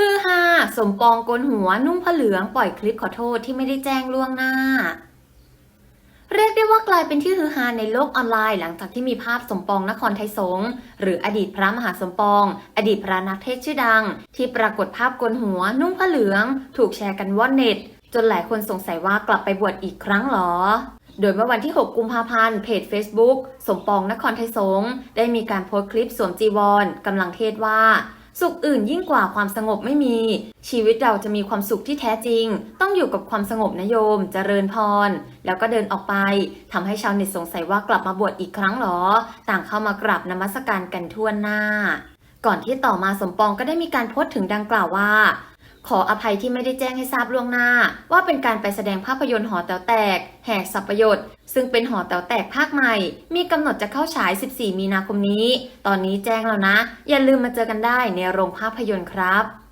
ฮือฮาสมปองโกนหัวนุ่งผ้าเหลืองปล่อยคลิปขอโทษที่ไม่ได้แจ้งล่วงหน้า เรียกได้ว่ากลายเป็นที่ฮือฮาในโลกออนไลน์หลังจากที่มีภาพสมปองนครไทยสงฆ์หรืออดีตพระมหาสมปอง อดีตพระนักเทศชื่อดัง ที่ปรากฏภาพโกนหัวนุ่งผ้าเหลือง ถูกแชร์กันว่อนเน็ต จนหลายคนสงสัยว่ากลับไปบวชอีกครั้งหรอโดยเมื่อวันที่ 6 กุมภาพันธ์ เพจ Facebook สมปองนครไทยสงฆ์ได้มีการโพสต์คลิปสวมจีวรกำลังเทศว่า สุขอื่นยิ่งกว่าความสงบไม่มี ชีวิตเราจะมีความสุขที่แท้จริง ต้องอยู่กับความสงบนะโยมเจริญพร แล้วก็เดินออกไปทำให้ชาวเน็ตสงสัยว่ากลับมาบวชอีกครั้งหรอ ต่างเข้ามากราบนมัสการกันทั่วหน้า ก่อนที่ต่อมาสมปองก็ได้มีการโพสต์ถึงดังกล่าวว่า ขออภัยที่ไม่ได้แจ้งให้ทราบล่วงหน้า ว่าเป็นการไปแสดงภาพยนตร์หอแต๋วแตก แหกสับประโยชน์ซึ่งเป็นหอแต๋วแตกภาคใหม่ มีกำหนดจะเข้าฉาย 14 มีนาคมนี้ ตอนนี้แจ้งแล้วนะ อย่าลืมมาเจอกันได้ในโรงภาพยนตร์ครับ